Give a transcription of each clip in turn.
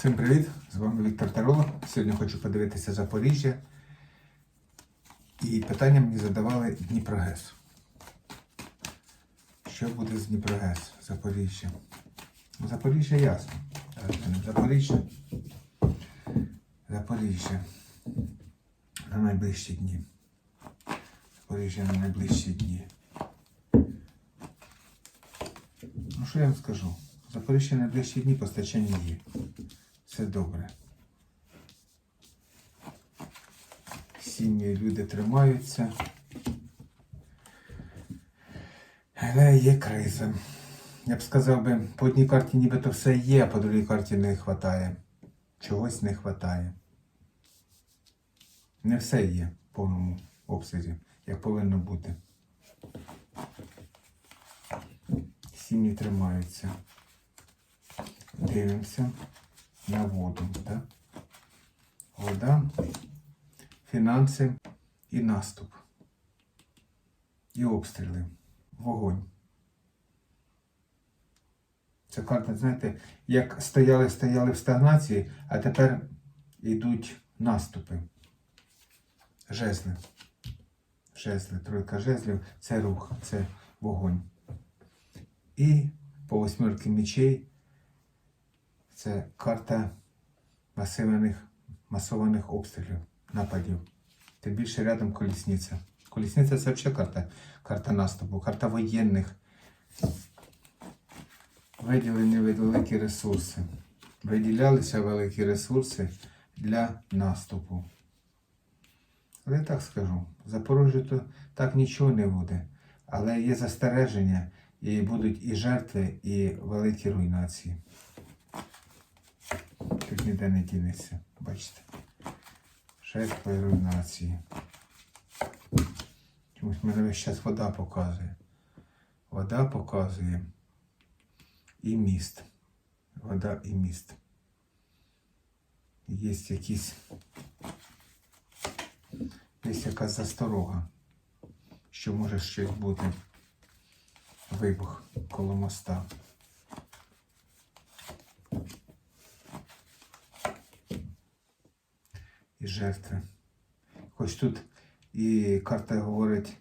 Всім привіт! З вами Віктор Тароло. Сьогодні хочу подивитися Запоріжжя. І питання мені задавали Дніпрогес. Що буде з Дніпрогес, Запоріжжя? Ну, Запоріжжя ясно. Е, Запоріжжя. Запоріжжя. На найближчі дні. Запоріжжя на найближчі дні. Ну, що я вам скажу? Запоріжжя на найближчі дні постачання є. Все добре. Сім'ї люди тримаються. Але є криза. Я б сказав би, по одній карті нібито все є, а по другій карті не вистачає. Чогось не вистачає. Не все є в повному обсязі, як повинно бути. Сім'ї тримаються. Дивимося на воду. Да? Вода, фінанси і наступ. І обстріли. Вогонь. Ця карта, знаєте, як стояли, стояли в стагнації, а тепер йдуть наступи. Жезли. Жезли, тройка жезлів це рух, це вогонь. І по восьмерки мечей це карта масивних, масованих обстрілів, нападів. Тим більше рядом колісниця. Колісниця це взагалі карта, карта наступу, карта воєнних. Виділені великі ресурси. Виділялися великі ресурси для наступу. Але я так скажу, в то так нічого не буде. Але є застереження, і будуть і жертви, і великі руйнації. Тут ніде не дінеться, бачите. І руйнації. Чомусь мене весь час вода показує. Вода показує і міст. Вода і міст. Є якісь. Є якась засторога, що може щось бути. Вибух коло моста. І жертви. Хоч тут і карта говорить,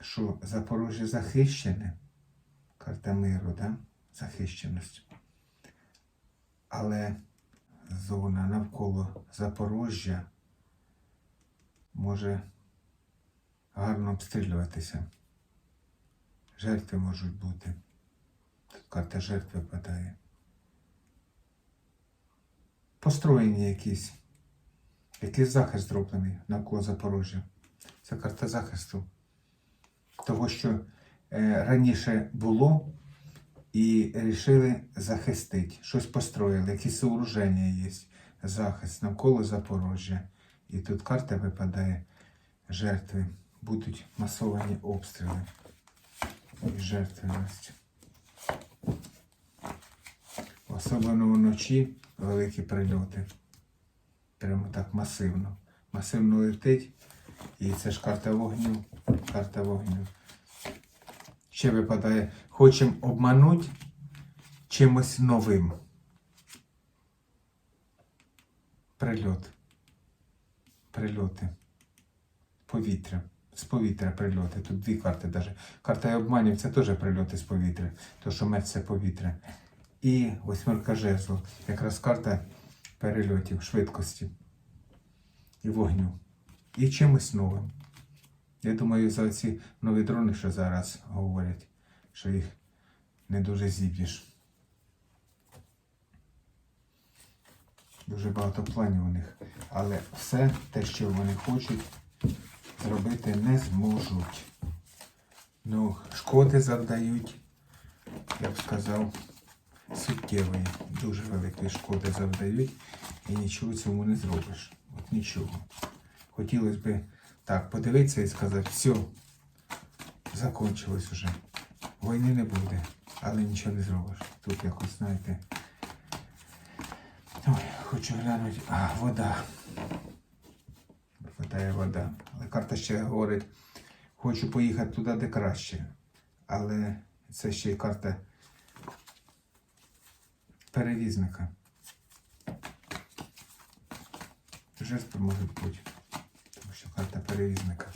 що Запорожжя захищене, карта миру, да? захищеність. Але зона навколо Запорожжя може гарно обстрілюватися. Жертви можуть бути. Карта жертв випадає. Построєні якісь. Якийсь захист зроблений навколо Запорожжя. Це карта захисту. Того, що е, раніше було і вирішили захистити. Щось построїли, якісь сооруження є. Захист навколо Запорожжя. І тут карта випадає жертви. Будуть масовані обстріли. І жертвеність. Особливо вночі великі прильоти. Прямо так масивно. Масивно летить. І це ж карта вогню. Карта вогню. Ще випадає, хочемо обманути чимось новим. Прильот. Прильоти. Повітря. З повітря прильоти. Тут дві карти навіть. Карта обманів це теж прильоти з повітря. То, що меч це повітря. І восьмерка жезлу. Якраз карта перельотів, швидкості і вогню. І чимось новим. Я думаю, за ці нові дрони, що зараз говорять, що їх не дуже зіб'єш. Дуже багато планів у них. Але все те, що вони хочуть, зробити не зможуть. Ну, шкоди завдають, я б сказав, суттєвої, дуже великої шкоди завдають і нічого цьому не зробиш. От нічого. Хотілося б так подивитися і сказати, все, закончилось уже. Війни не буде, але нічого не зробиш. Тут якось, знаєте. Ой, хочу глянути. А, вода. Випадає вода. Але карта ще говорить, хочу поїхати туди, де краще. Але це ще й карта перевізника. Жест може бути, тому що карта перевізника.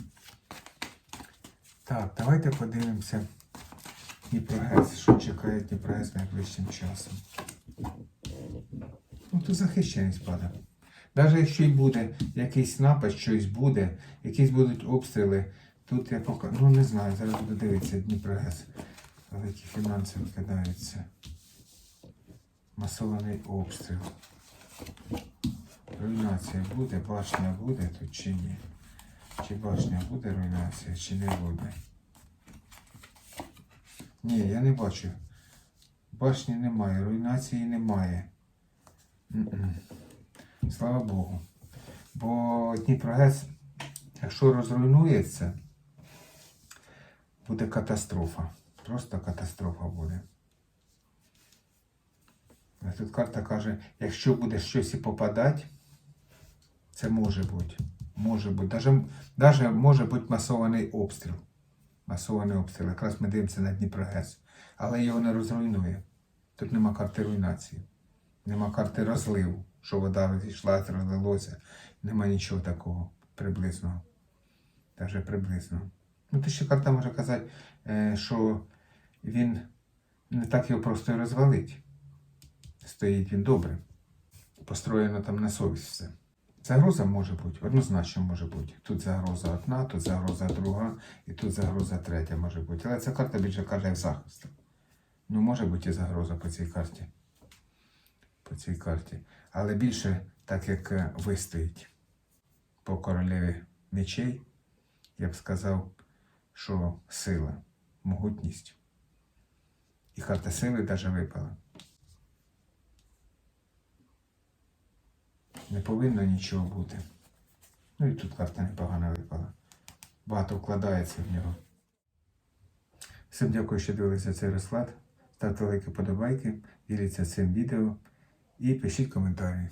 Так, давайте подивимося Дніпрогес, що чекає Дніпрогес найближчим часом. Ну, Тут захищеність падає. Навіть якщо й буде якийсь напад, щось буде, якісь будуть обстріли, тут я поки... Ну не знаю, зараз буду дивитися Дніпрогес, великі фінанси викидаються. Масований обстріл. Руйнація буде, башня буде тут чи ні? Чи башня буде руйнація, чи не буде? Ні, я не бачу. Башні немає, руйнації немає. М-м. Слава Богу. Бо Дніпрогес, якщо розруйнується, буде катастрофа. Просто катастрофа буде. Тут карта каже, якщо буде щось і попадати, це може бути. Може бути. Даже, даже може бути масований обстріл. Масований обстріл. Якраз ми дивимося на Дніпрогес. Але його не розруйнує. Тут нема карти руйнації. Нема карти розливу, що вода розійшла, розлилося. Нема нічого такого приблизного. Даже приблизного. Ну, то ще карта може казати, е, що він не так його просто розвалить. Стоїть він добре. Построєно там на совість все. Загроза може бути, однозначно може бути. Тут загроза одна, тут загроза друга, і тут загроза третя може бути. Але ця карта більше каже як захист. Ну, може бути і загроза по цій карті. По цій карті. Але більше, так як е, вистоїть по королеві мечей, я б сказав, що сила, могутність. І карта сили навіть випала. Не повинно нічого бути. Ну і тут карта непогана випала. Багато вкладається в нього. Всім дякую, що дивилися цей розклад. Ставте лайки, подобайки, діліться цим відео і пишіть коментарі.